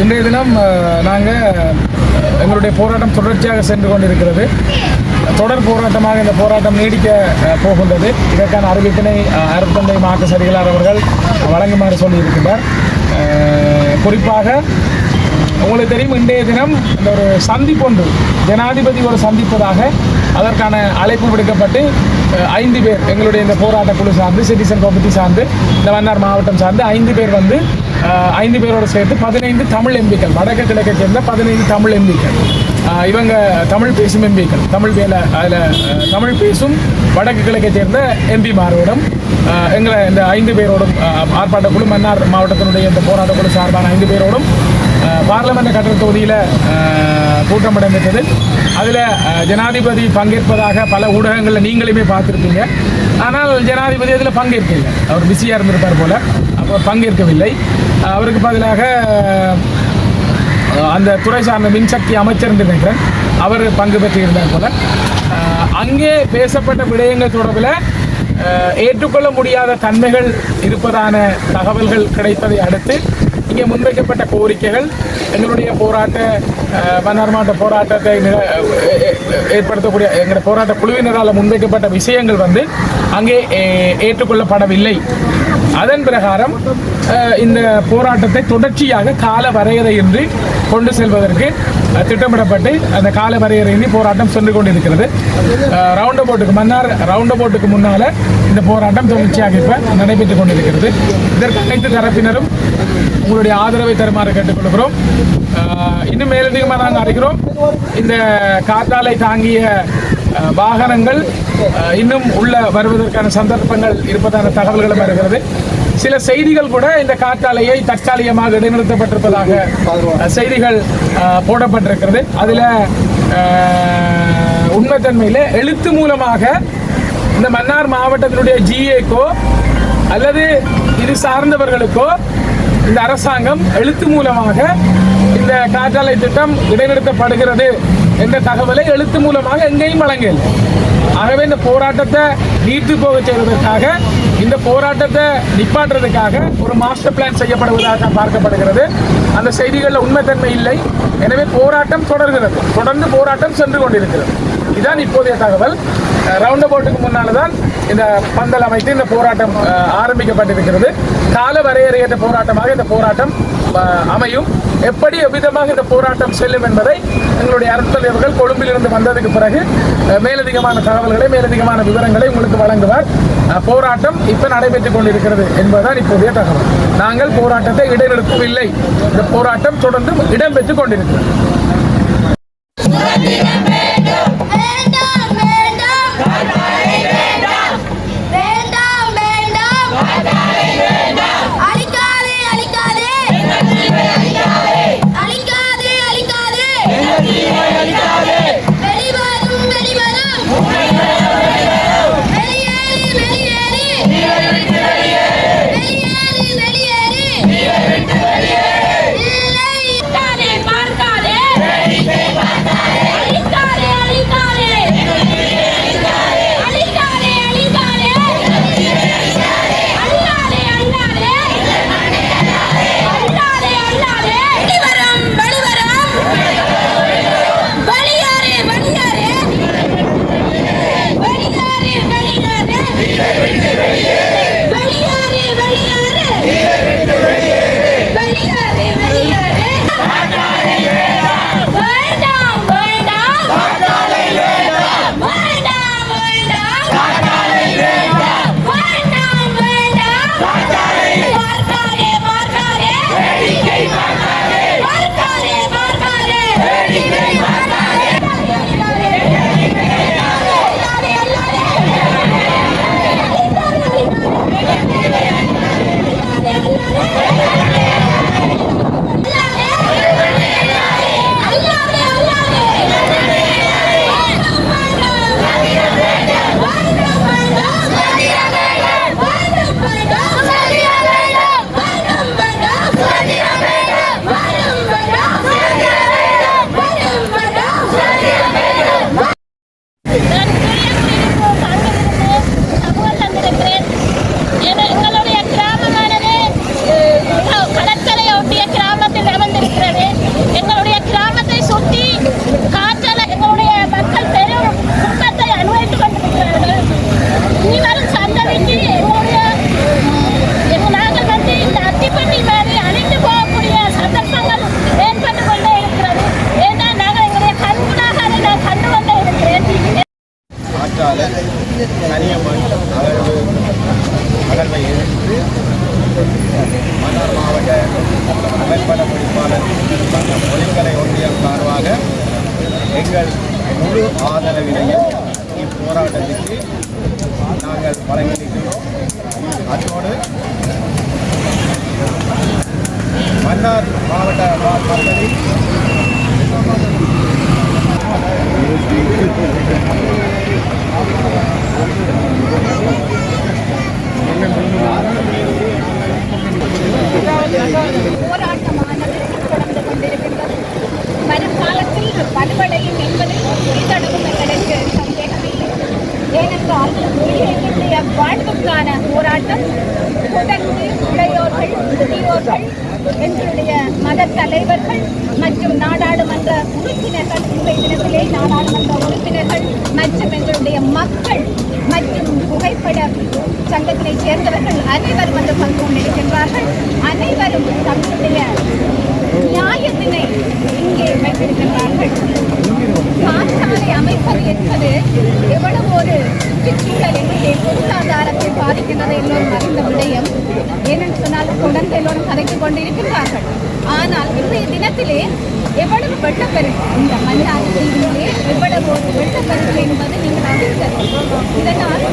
இன்றைய தினம் நாங்கள் எங்களுடைய போராட்டம் தொடர்ச்சியாக சென்று கொண்டிருக்கிறது. தொடர் போராட்டமாக இந்த போராட்டம் நீடிக்க போகின்றது. இதற்கான அறிவிப்பினை அஹ், அருட்தந்தை மாக்க சரிகளார் அவர்கள் வழங்குமாறு சொல்லியிருக்கின்றார். குறிப்பாக உங்களுக்கு தெரியும் இன்றைய தினம் இந்த ஒரு சந்திப்பொன்று ஜனாதிபதி ஒரு சந்திப்பதாக அதற்கான அழைப்பு விடுக்கப்பட்டு ஐந்து பேர் எங்களுடைய இந்த போராட்ட குழு சார்ந்து சிட்டிசன் கமிட்டி சார்ந்து இந்த மன்னார் மாவட்டம் சார்ந்து ஐந்து பேர் வந்து ஐந்து பேரோடு சேர்த்து பதினைந்து தமிழ் எம்பிக்கள் வடக்கு கிழக்கை சேர்ந்த பதினைந்து தமிழ் எம்பிக்கள். இவங்க தமிழ் பேசும் எம்பிக்கள். தமிழ் வேலை அதில் தமிழ் பேசும் வடக்கு கிழக்கை சேர்ந்த எம்பிமாரோடும் அஹ், எங்களை இந்த ஐந்து பேரோடும் அஹ், ஆர்ப்பாட்ட குழு மன்னார் மாவட்டத்தினுடைய இந்த போராட்ட குழு சார்பான ஐந்து பேரோடும் பார்லமெண்ட் கட்டளை தொகுதியில் கூட்டம் இடம்பெற்றது அதில் ஜனாதிபதி பங்கேற்பதாக பல ஊடகங்களில் நீங்களுமே பார்த்துருப்பீங்க. ஆனால் ஜனாதிபதி அதில் பங்கேற்கல அவர் பிஸியாக இருந்திருப்பார் போல. பங்கேற்கவில்லை. அவருக்கு பதிலாக அந்த துறை சார்ந்த மின்சக்தி அமைச்சர் என்று நினைக்கிறேன். அவர் பங்கு பெற்றிருந்தார் போல. அங்கே பேசப்பட்ட விடயங்கள் தொடர்பில் ஏற்றுக்கொள்ள முடியாத தன்மைகள் இருப்பதான தகவல்கள் கிடைத்ததை அடுத்து இங்கே முன்வைக்கப்பட்ட கோரிக்கைகள் எங்களுடைய போராட்ட மன்னார் மாவட்ட போராட்டத்தை ஏற்படுத்தக்கூடிய எங்களுடைய போராட்ட குழுவினரால் முன்வைக்கப்பட்ட விஷயங்கள் வந்து அங்கே ஏற்றுக்கொள்ளப்படவில்லை. அதன் பிரகாரம் இந்த போராட்டத்தை தொடர்ச்சியாக கால வரையறையின்றி கொண்டு செல்வதற்கு திட்டமிடப்பட்டு அந்த கால வரையறையின்றி போராட்டம் சென்று கொண்டிருக்கிறது. ரவுண்ட் போட்டுக்கு மன்னார் ரவுண்ட் போட்டுக்கு முன்னால இந்த போராட்டம் தொடர்ச்சியாக இப்போ நடைபெற்றுக் கொண்டிருக்கிறது. இதற்கு அனைத்து தரப்பினரும் உங்களுடைய ஆதரவை தருமாறு கேட்டுக்கொள்கிறோம். இன்னும் மேலதிகமாக நாங்கள் அறிகிறோம். இந்த காற்றாலை தாங்கிய வாகனங்கள் இன்னும் உள்ள வருவதற்கான சந்தர்ப்பங்கள் இருப்பதான தகவல்களும் வருகிறது. சில செய்திகள் கூட இந்த காற்றாலையை தற்காலிகமாக இடைநிறுத்தப்பட்டிருப்பதாக செய்திகள் போடப்பட்டிருக்கிறது. அதில் உண்மைத்தன்மையில் எழுத்து மூலமாக இந்த மன்னார் மாவட்டத்தினுடைய ஜிஏக்கோ அல்லது இது சார்ந்தவர்களுக்கோ இந்த அரசாங்கம் எழுத்து மூலமாக இந்த காற்றாலை திட்டம் இடைநிறுத்தப்படுகிறது. என்ற தகவலை எழுத்து மூலமாக எங்கேயும் வழங்கல ஆகவே இந்த போராட்டத்தை நீர்த்து போக செய்வதற்காக இந்த போராட்டத்தை நிப்பாட்டுறதுக்காக ஒரு மாஸ்டர் பிளான் செய்யப்படுவதாக பார்க்கப்படுகிறது. அந்த செய்திகளில் உண்மைத்தன்மை இல்லை. எனவே போராட்டம் தொடர்கிறது. தொடர்ந்து போராட்டம் சென்று கொண்டிருக்கிறது. இதுதான் இப்போதைய தகவல். ரவுண்ட் அபவுட்டுக்கு முன்னால் தான் இந்த பந்தல் அமைத்து இந்த போராட்டம் ஆரம்பிக்கப்பட்டிருக்கிறது. கால வரையறையற்ற போராட்டமாக இந்த போராட்டம் அமையும். எப்படி எவ்விதமாக இந்த போராட்டம் செல்லும் என்பதை எங்களுடைய அருட்தலைவர்கள் கொழும்பிலிருந்து வந்ததுக்கு பிறகு மேலதிகமான தகவல்களை மேலதிகமான விவரங்களை உங்களுக்கு வழங்குவார். போராட்டம் இப்போ நடைபெற்றுக் கொண்டிருக்கிறது என்பதுதான் இப்போதைய தகவல். நாங்கள் போராட்டத்தை இடைநிறுத்தவில்லை. இந்த போராட்டம் தொடர்ந்து இடம்பெற்றுக் கொண்டிருக்கிறது. அருளாளர் கனியம்மன் அவர்கள் மன்னார் மாவட்ட அமைப்பட பொறுப்பாளர் ஒலிக்கலை ஒன்றியம் சார்பாக எங்கள் முழு ஆதரவினையும் இப்போராட்டத்திற்கு நாங்கள் வழங்கியிருக்கிறோம். அதோடு மன்னார் மாவட்ட வாக்காளரில் What முதியோர்கள் எங்களுடைய மத தலைவர்கள் மற்றும் நாடாளுமன்ற உறுப்பினர்கள் இன்றைய தினத்திலே நாடாளுமன்ற உறுப்பினர்கள் மற்றும் எங்களுடைய மக்கள் மற்றும் புகைப்பட சங்கத்தினை சேர்ந்தவர்கள் அனைவரும் வந்து பங்கு கொண்டிருக்கின்றார்கள். அனைவரும் தங்களுடைய நியாயத்தினை இங்கே வைத்திருக்கின்றார்கள். காற்றாலை அமைப்பது என்பது எவ்வளவு ஒரு உலகத்திலே எவ்வளவு வெட்டப்பெருக்கு இந்த மன்னார் தீவிலே எவ்வளவு வெட்டப்பெருக்கு வெள்ளப்பெருக்கு என்பது நீங்கள் அறிந்தது இதனால்